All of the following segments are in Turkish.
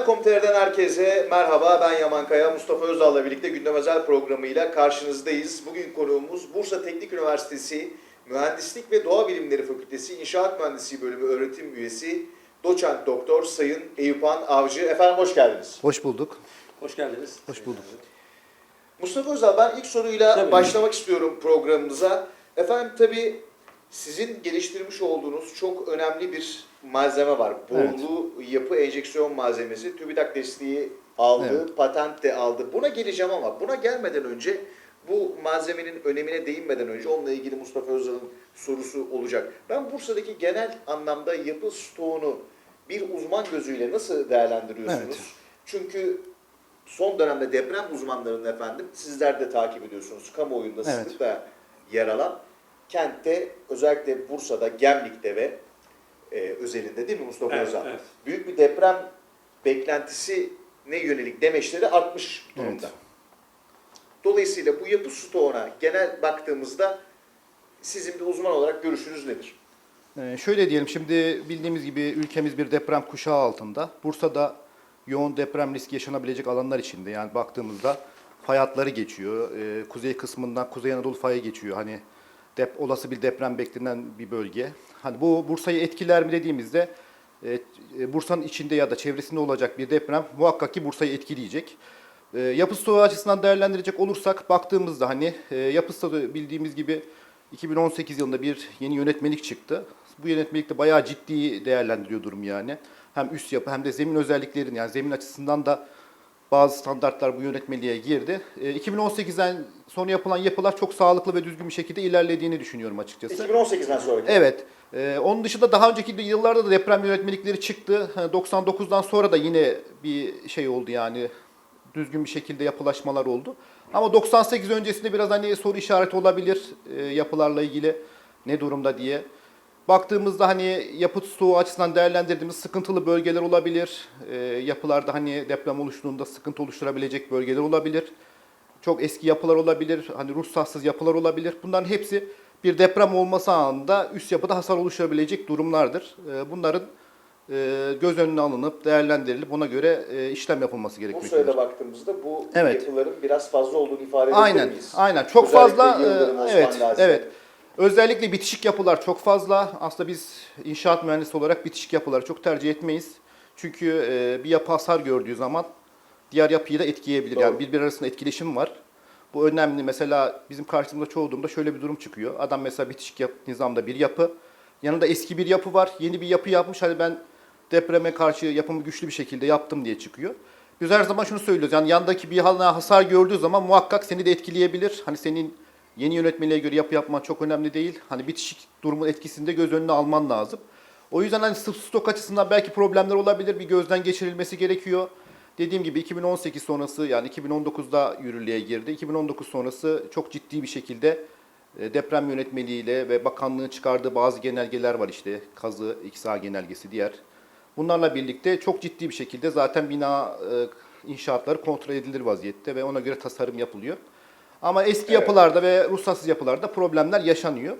Haber.com.tr'den herkese merhaba. Ben Yaman Kaya. Mustafa Özal'la birlikte gündem özel programıyla karşınızdayız. Bugün konuğumuz Bursa Teknik Üniversitesi Mühendislik ve Doğa Bilimleri Fakültesi İnşaat Mühendisliği Bölümü öğretim üyesi Doçent Doktor Sayın Eyüphan Avcı. Efendim hoş geldiniz. Hoş bulduk. Hoş geldiniz. Hoş bulduk. Mustafa Özal ben ilk soruyla Tabii. başlamak istiyorum programımıza. Efendim tabii sizin geliştirmiş olduğunuz çok önemli bir malzeme var. Evet. Borulu yapı enjeksiyon malzemesi. TÜBİTAK desteği aldı, patent de aldı. Buna geleceğim ama buna gelmeden önce bu malzemenin önemine değinmeden önce onunla ilgili Mustafa Özal'ın sorusu olacak. Ben Bursa'daki genel anlamda yapı stoğunu bir uzman gözüyle nasıl değerlendiriyorsunuz? Evet. Çünkü son dönemde deprem uzmanlarının efendim sizler de takip ediyorsunuz. Kamuoyunda Evet. sıklıkla yer alan kentte özellikle Bursa'da, Gemlik'te ve e, özelinde değil mi Mustafa Evet, Özal? evet. Büyük bir deprem beklentisine yönelik demeçleri artmış durumda. Evet. Dolayısıyla bu yapı stoğuna genel baktığımızda sizin bir uzman olarak görüşünüz nedir? Ee, şöyle diyelim şimdi bildiğimiz gibi ülkemiz bir deprem kuşağı altında. Bursa'da yoğun deprem riski yaşanabilecek alanlar içinde. Yani baktığımızda fay hatları geçiyor. Ee, kuzey kısmından Kuzey Anadolu fayı geçiyor. Hani dep olası bir deprem beklenen bir bölge. Hani bu Bursa'yı etkiler mi dediğimizde e, e, Bursa'nın içinde ya da çevresinde olacak bir deprem muhakkak ki Bursa'yı etkileyecek. E, yapı stoğu açısından değerlendirecek olursak baktığımızda hani e, yapı stoğu bildiğimiz gibi 2018 yılında bir yeni yönetmelik çıktı. Bu yönetmelik de bayağı ciddi değerlendiriyor durum yani. Hem üst yapı hem de zemin özelliklerini yani zemin açısından da bazı standartlar bu yönetmeliğe girdi. E, 2018'den sonra yapılan yapılar çok sağlıklı ve düzgün bir şekilde ilerlediğini düşünüyorum açıkçası. 2018'den sonraki. Evet. Ee, onun dışında daha önceki yıllarda da deprem yönetmelikleri çıktı. Ha, 99'dan sonra da yine bir şey oldu yani düzgün bir şekilde yapılaşmalar oldu. Ama 98 öncesinde biraz hani soru işareti olabilir e, yapılarla ilgili ne durumda diye. Baktığımızda hani yapı stoğu açısından değerlendirdiğimiz sıkıntılı bölgeler olabilir. E, yapılarda hani deprem oluştuğunda sıkıntı oluşturabilecek bölgeler olabilir. Çok eski yapılar olabilir, hani ruhsatsız yapılar olabilir. Bunların hepsi bir deprem olması anında üst yapıda hasar oluşabilecek durumlardır. Ee, Bunların e, göz önüne alınıp değerlendirilip ona göre e, işlem yapılması Bu gerekmektedir. sırada baktığımızda bu Evet. yapıların biraz fazla olduğunu ifade edebilir Aynen, aynen. Çok Özellikle fazla, e, evet, evet. Özellikle bitişik yapılar çok fazla. Aslında biz inşaat mühendisi olarak bitişik yapıları çok tercih etmeyiz. Çünkü e, bir yapı hasar gördüğü zaman diğer yapıyı da etkileyebilir. Doğru. Yani birbiri arasında etkileşim var. Bu önemli. Mesela bizim karşımıza çoğu durumda şöyle bir durum çıkıyor. Adam mesela bitişik yap, nizamda bir yapı. Yanında eski bir yapı var. Yeni bir yapı yapmış. Hani ben depreme karşı yapımı güçlü bir şekilde yaptım diye çıkıyor. Biz her zaman şunu söylüyoruz. Yani yandaki bir hasar gördüğü zaman muhakkak seni de etkileyebilir. Hani senin yeni yönetmeliğe göre yapı yapman çok önemli değil. Hani bitişik durumun etkisini de göz önüne alman lazım. O yüzden hani sırf stok açısından belki problemler olabilir. Bir gözden geçirilmesi gerekiyor. Dediğim gibi 2018 sonrası yani 2019'da yürürlüğe girdi. 2019 sonrası çok ciddi bir şekilde e, deprem yönetmeliğiyle ve bakanlığın çıkardığı bazı genelgeler var işte. Kazı, İKSA genelgesi diğer. Bunlarla birlikte çok ciddi bir şekilde zaten bina e, inşaatları kontrol edilir vaziyette ve ona göre tasarım yapılıyor. Ama eski Evet. yapılarda ve ruhsatsız yapılarda problemler yaşanıyor.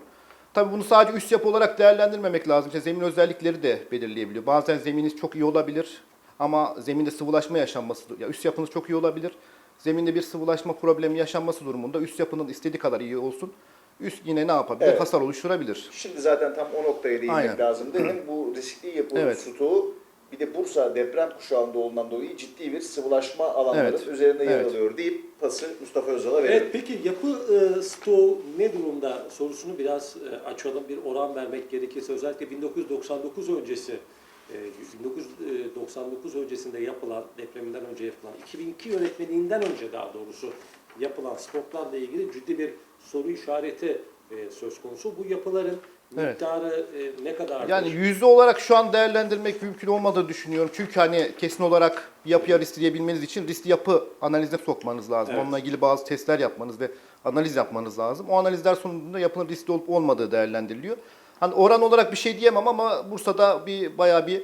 Tabii bunu sadece üst yapı olarak değerlendirmemek lazım. İşte zemin özellikleri de belirleyebiliyor. Bazen zeminiz çok iyi olabilir ama zeminde sıvılaşma yaşanması, ya üst yapınız çok iyi olabilir. Zeminde bir sıvılaşma problemi yaşanması durumunda üst yapının istediği kadar iyi olsun. Üst yine ne yapabilir? Evet. Hasar oluşturabilir. Şimdi zaten tam o noktaya değinmek Aynen. lazımdı. Hem bu riskli yapı Evet. stoğu bir de Bursa deprem kuşağında olduğundan dolayı ciddi bir sıvılaşma alanların Evet. üzerinde yer Evet. alıyor deyip pası Mustafa Özal'a verelim. Evet peki yapı e, stoğu ne durumda sorusunu biraz e, açalım. Bir oran vermek gerekirse özellikle 1999 öncesi e, 1999 öncesinde yapılan depreminden önce yapılan 2002 yönetmeliğinden önce daha doğrusu yapılan stoklarla ilgili ciddi bir soru işareti e, söz konusu. Bu yapıların Evet. miktarı e, ne kadar? Yani yüzde olarak şu an değerlendirmek mümkün olmadığını düşünüyorum. Çünkü hani kesin olarak bir yapıya riskleyebilmeniz için riskli yapı analizine sokmanız lazım. Evet. Onunla ilgili bazı testler yapmanız ve analiz yapmanız lazım. O analizler sonucunda yapının riskli olup olmadığı değerlendiriliyor. Hani oran olarak bir şey diyemem ama Bursa'da bir bayağı bir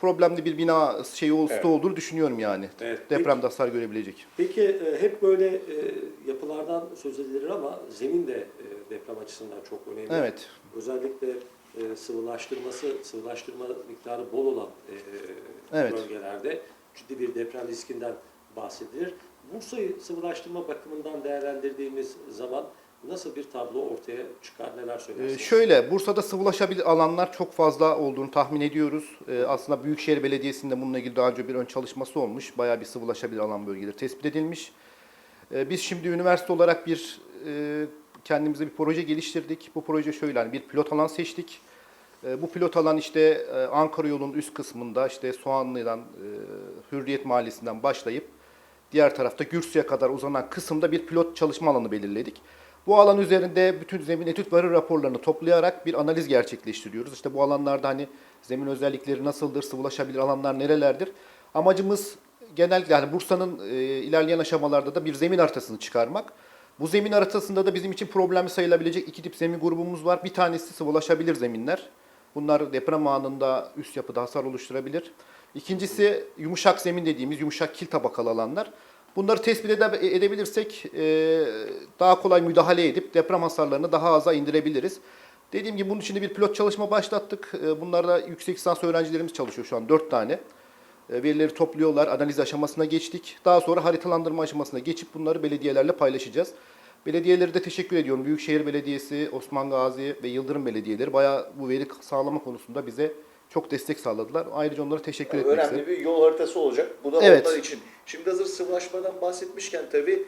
problemli bir bina şeyi olsa Evet. olduğunu düşünüyorum yani. Evet. Depremde hasar görebilecek. Peki e, hep böyle e, yapılardan söz edilir ama zemin de e, deprem açısından çok önemli. Evet. Özellikle e, sıvılaştırması, sıvılaştırma miktarı bol olan e, Evet. bölgelerde ciddi bir deprem riskinden bahsedilir. Bursa'yı sıvılaştırma bakımından değerlendirdiğimiz zaman nasıl bir tablo ortaya çıkar, neler Ee, söylersiniz? şöyle, Bursa'da sıvılaşabilir alanlar çok fazla olduğunu tahmin ediyoruz. Ee, aslında Büyükşehir Belediyesi'nde bununla ilgili daha önce bir ön çalışması olmuş. Bayağı bir sıvılaşabilir alan bölgeleri tespit edilmiş. Ee, biz şimdi üniversite olarak bir e, kendimize bir proje geliştirdik. Bu proje şöyle, hani bir pilot alan seçtik. Ee, bu pilot alan işte e, Ankara yolunun üst kısmında işte Soğanlı'dan, e, Hürriyet Mahallesi'nden başlayıp diğer tarafta Gürsü'ye kadar uzanan kısımda bir pilot çalışma alanı belirledik. Bu alan üzerinde bütün zemin etüt varı raporlarını toplayarak bir analiz gerçekleştiriyoruz. İşte bu alanlarda hani zemin özellikleri nasıldır, sıvılaşabilir alanlar nerelerdir? Amacımız genellikle yani Bursa'nın e, ilerleyen aşamalarda da bir zemin haritasını çıkarmak. Bu zemin haritasında da bizim için problemli sayılabilecek iki tip zemin grubumuz var. Bir tanesi sıvılaşabilir zeminler. Bunlar deprem anında üst yapıda hasar oluşturabilir. İkincisi yumuşak zemin dediğimiz yumuşak kil tabakalı alanlar. Bunları tespit ede- edebilirsek e, daha kolay müdahale edip deprem hasarlarını daha aza indirebiliriz. Dediğim gibi bunun için de bir pilot çalışma başlattık. E, Bunlarda yüksek lisans öğrencilerimiz çalışıyor şu an 4 tane. E, Verileri topluyorlar, analiz aşamasına geçtik. Daha sonra haritalandırma aşamasına geçip bunları belediyelerle paylaşacağız. Belediyelere de teşekkür ediyorum. Büyükşehir Belediyesi, Osman Gazi ve Yıldırım Belediyeleri bayağı bu veri sağlama konusunda bize çok destek sağladılar. Ayrıca onlara teşekkür etmek isterim. Önemli bir yol haritası olacak. Bu da Evet. onlar için. Şimdi hazır sıvılaşmadan bahsetmişken tabii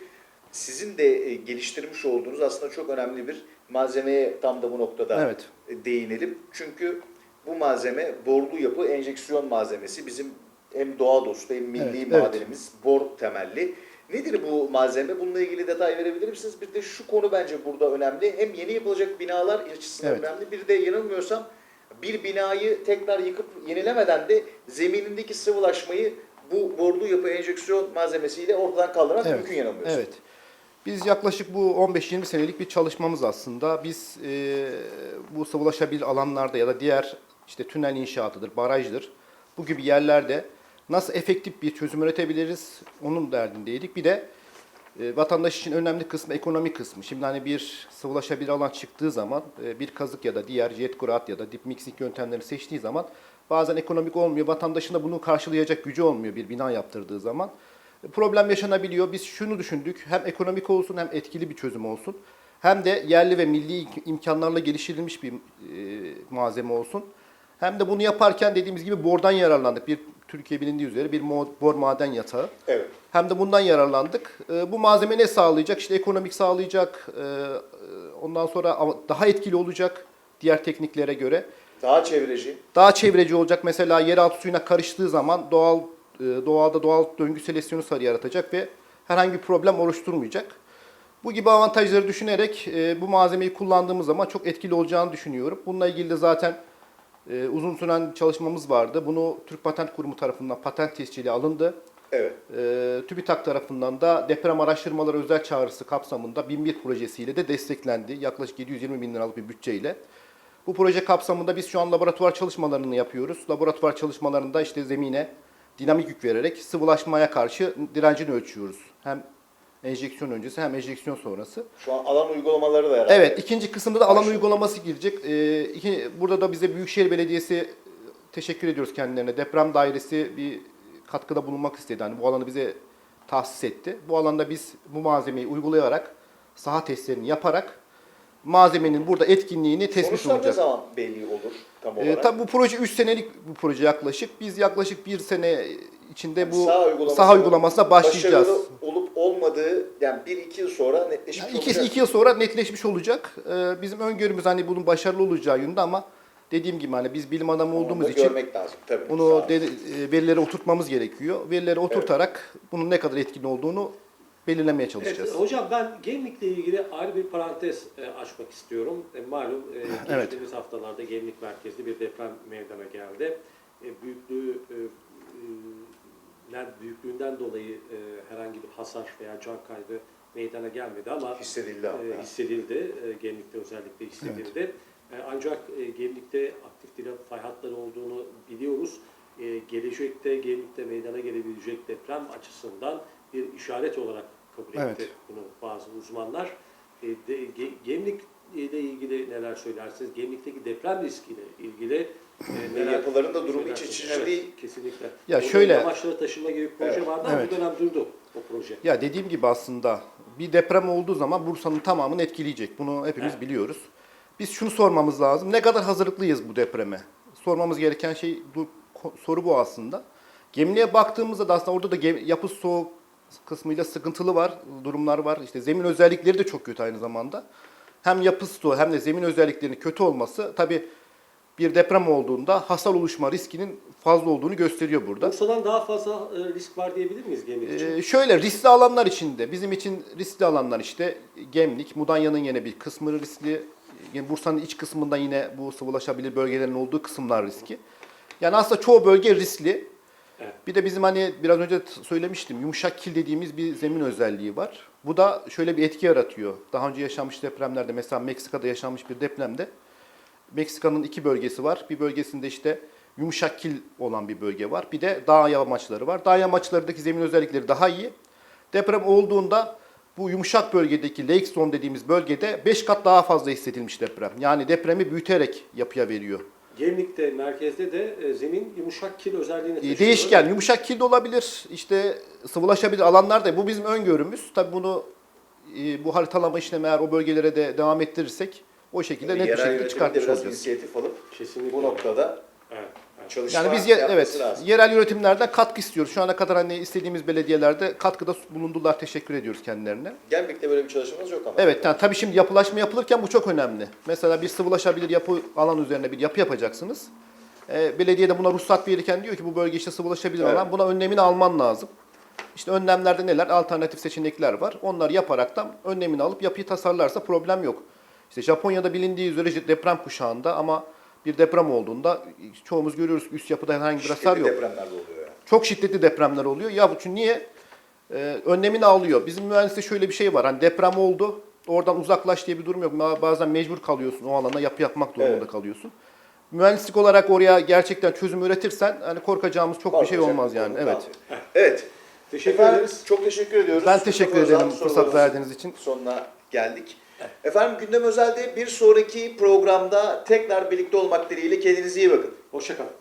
sizin de e, geliştirmiş olduğunuz aslında çok önemli bir malzemeye tam da bu noktada Evet. e, değinelim. Çünkü bu malzeme borlu yapı enjeksiyon malzemesi. Bizim hem doğa dostu hem milli Evet, evet. madenimiz bor temelli. Nedir bu malzeme? Bununla ilgili detay verebilir misiniz? Bir de şu konu bence burada önemli. Hem yeni yapılacak binalar açısından Evet. önemli. Bir de yanılmıyorsam bir binayı tekrar yıkıp yenilemeden de zeminindeki sıvılaşmayı bu borlu yapı enjeksiyon malzemesiyle ortadan kaldırmak Evet, mümkün yanılmıyorsun. Evet. Biz yaklaşık bu 15-20 senelik bir çalışmamız aslında. Biz e, bu sıvılaşabilir alanlarda ya da diğer işte tünel inşaatıdır, barajdır bu gibi yerlerde nasıl efektif bir çözüm üretebiliriz onun derdindeydik. Bir de e, vatandaş için önemli kısmı ekonomi kısmı. Şimdi hani bir sıvılaşabilir alan çıktığı zaman e, bir kazık ya da diğer jet kurat ya da dip mixing yöntemlerini seçtiği zaman bazen ekonomik olmuyor. Vatandaşın da bunu karşılayacak gücü olmuyor bir bina yaptırdığı zaman. E, Problem yaşanabiliyor. Biz şunu düşündük. Hem ekonomik olsun hem etkili bir çözüm olsun. Hem de yerli ve milli im- imkanlarla geliştirilmiş bir e, malzeme olsun. Hem de bunu yaparken dediğimiz gibi bordan yararlandık. Bir Türkiye bilindiği üzere bir bor maden yatağı. Evet. Hem de bundan yararlandık. E, bu malzeme ne sağlayacak? İşte ekonomik sağlayacak. e, e, ondan sonra daha etkili olacak diğer tekniklere göre. Daha çevreci. Daha çevreci olacak. Mesela yeraltı suyuna karıştığı zaman doğal e, doğada doğal döngü seleksiyonu yaratacak ve herhangi bir problem oluşturmayacak. Bu gibi avantajları düşünerek e, bu malzemeyi kullandığımız zaman çok etkili olacağını düşünüyorum. Bununla ilgili de zaten e, uzun süren çalışmamız vardı. Bunu Türk Patent Kurumu tarafından patent tescili alındı. Evet. E, TÜBİTAK tarafından da deprem araştırmaları özel çağrısı kapsamında 1001 projesiyle de desteklendi. Yaklaşık 720 bin liralık bir bütçeyle. Bu proje kapsamında biz şu an laboratuvar çalışmalarını yapıyoruz. Laboratuvar çalışmalarında işte zemine dinamik yük vererek sıvılaşmaya karşı direncini ölçüyoruz. Hem enjeksiyon öncesi hem enjeksiyon sonrası. Şu an alan uygulamaları da herhalde. Evet, ikinci kısımda da alan Başlıyor. uygulaması girecek. Ee, iki, burada da bize Büyükşehir Belediyesi e, teşekkür ediyoruz kendilerine. Deprem dairesi bir katkıda bulunmak istedi. Hani bu alanı bize tahsis etti. Bu alanda biz bu malzemeyi uygulayarak, saha testlerini yaparak malzemenin burada etkinliğini tespit Sonuçlar ne olacak. zaman belli olur tam Ee, olarak? tabii bu proje 3 senelik bu proje yaklaşık. Biz yaklaşık bir sene içinde bu Saha uygulaması- saha uygulamasına başlayacağız. Başarılı olmadığı yani 1-2 yıl sonra netleşmiş Yani iki, olacak. iki yıl sonra netleşmiş olacak. Ee, bizim öngörümüz hani bunun başarılı olacağı yönünde ama dediğim gibi hani biz bilim adamı Onu olduğumuz da için görmek lazım tabii. Bunu de, e, verileri oturtmamız gerekiyor. Verileri oturtarak bunun ne kadar etkin olduğunu belirlemeye çalışacağız. Evet, hocam ben Gemlik'le ilgili ayrı bir parantez e, açmak istiyorum. E, malum e, Evet. geçtiğimiz haftalarda Gemlik merkezli bir deprem meydana geldi. E, büyüklüğü e, e, büyüklüğünden dolayı e, herhangi bir hasar veya can kaybı meydana gelmedi ama hissedildi e, hissedildi. E, Gemlik'te özellikle hissedildi. E, ancak e, Gemlik'te aktif dinamik fay hatları olduğunu biliyoruz. E, gelecekte Gemlik'te meydana gelebilecek deprem açısından bir işaret olarak kabul etti Evet. bunu bazı uzmanlar. E, de, Ge- Gemlik ile ilgili neler söylersiniz? Gemlik'teki deprem riskiyle ilgili e, Ve yapıların da durumu iç Evet, değil. Kesinlikle. Ya Orada şöyle- Yamaçlara taşınma gibi bir proje Evet. vardı ama Evet. bir dönem durdu o proje. Ya dediğim gibi aslında bir deprem olduğu zaman Bursa'nın tamamını etkileyecek. Bunu hepimiz Evet. biliyoruz. Biz şunu sormamız lazım. Ne kadar hazırlıklıyız bu depreme? Sormamız gereken şey bu soru bu aslında. Gemliğe baktığımızda da aslında orada da yapı soğuk kısmıyla sıkıntılı var, durumlar var. İşte zemin özellikleri de çok kötü aynı zamanda. Hem yapı stoğu hem de zemin özelliklerinin kötü olması tabii bir deprem olduğunda hasar oluşma riskinin fazla olduğunu gösteriyor burada. Bursa'dan daha fazla e, risk var diyebilir miyiz Gemlik için? Ee, şöyle riskli alanlar içinde bizim için riskli alanlar işte Gemlik, Mudanya'nın yine bir kısmı riskli. Yani Bursa'nın iç kısmında yine bu sıvılaşabilir bölgelerin olduğu kısımlar riski. Yani aslında çoğu bölge riskli. Bir de bizim hani biraz önce söylemiştim yumuşak kil dediğimiz bir zemin özelliği var. Bu da şöyle bir etki yaratıyor. Daha önce yaşanmış depremlerde mesela Meksika'da yaşanmış bir depremde Meksika'nın iki bölgesi var. Bir bölgesinde işte yumuşak kil olan bir bölge var. Bir de dağ yamaçları var. Dağ yamaçlarındaki zemin özellikleri daha iyi. Deprem olduğunda bu yumuşak bölgedeki lake zone dediğimiz bölgede 5 kat daha fazla hissedilmiş deprem. Yani depremi büyüterek yapıya veriyor. Gemlik'te, merkezde de e, zemin yumuşak kil özelliğini taşıyor. Değişken, yumuşak kil de olabilir. İşte sıvılaşabilir alanlar da bu bizim öngörümüz. Tabii bunu e, bu haritalama işlemi eğer o bölgelere de devam ettirirsek o şekilde net bir Yerel şekilde yönetimde çıkartmış biraz olacağız. inisiyatif alıp Kesinlikle. bu noktada. Çalışma Yani biz ye- evet lazım. yerel yönetimlerden katkı istiyoruz. Şu ana kadar hani istediğimiz belediyelerde katkıda bulundular. Teşekkür ediyoruz kendilerine. Gemlik'te böyle bir çalışmamız yok ama. Evet yani tabii şimdi yapılaşma yapılırken bu çok önemli. Mesela bir sıvılaşabilir yapı alan üzerine bir yapı yapacaksınız. Ee, belediye de buna ruhsat verirken diyor ki bu bölge işte sıvılaşabilir Evet. alan. Buna önlemini alman lazım. İşte önlemlerde neler? Alternatif seçenekler var. Onları yaparaktan önlemini alıp yapıyı tasarlarsa problem yok. İşte Japonya'da bilindiği üzere deprem kuşağında ama bir deprem olduğunda çoğumuz görüyoruz ki üst yapıda herhangi bir hasar Şiddetli yok. depremler de oluyor yani. Çok şiddetli depremler oluyor. Ya bu çünkü niye? Ee, önlemini alıyor. Bizim mühendiste şöyle bir şey var. Hani deprem oldu. Oradan uzaklaş diye bir durum yok. Bazen mecbur kalıyorsun. O alana yapı yapmak durumunda Evet. kalıyorsun. Mühendislik olarak oraya gerçekten çözüm üretirsen hani korkacağımız çok bir şey olmaz yani. Evet. Evet. Teşekkür Efendim, ederiz. Çok teşekkür ediyoruz. Ben teşekkür ederim fırsat verdiğiniz için. Sonuna geldik. Efendim Gündem Özel'de bir sonraki programda tekrar birlikte olmak dileğiyle kendinize iyi bakın. Hoşçakalın.